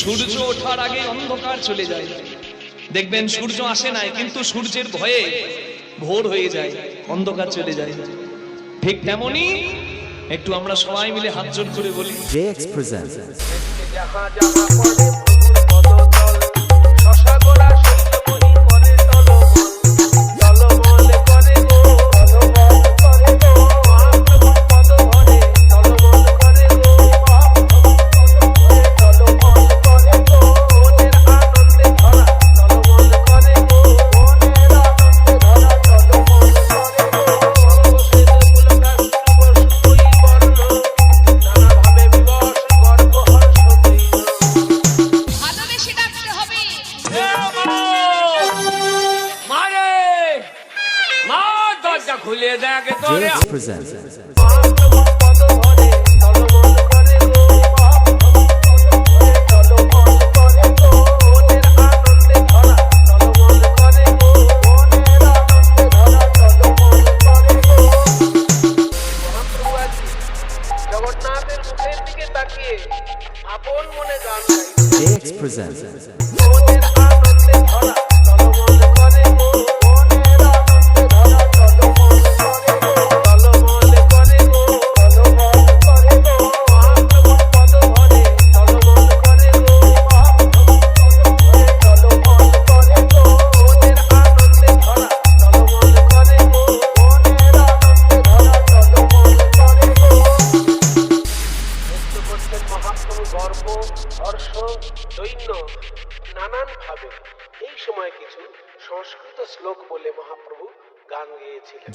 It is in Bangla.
সূর্য ওঠার আগে অন্ধকার চলে যায়। দেখবেন সূর্য আসে নাই কিন্তু সূর্যের ভয়ে ভোর হয়ে যায় অন্ধকার চলে যায়। ঠিক তেমনি একটু আমরা সবাই মিলে হাতজোর করে বলি। দরজা খুলে দেয় আগে presents. জগন্নাথের presents দৈন্য নানানভাবে। এই সময় কিছু সংস্কৃত শ্লোক বলে মহাপ্রভু গান গেয়েছিলেন।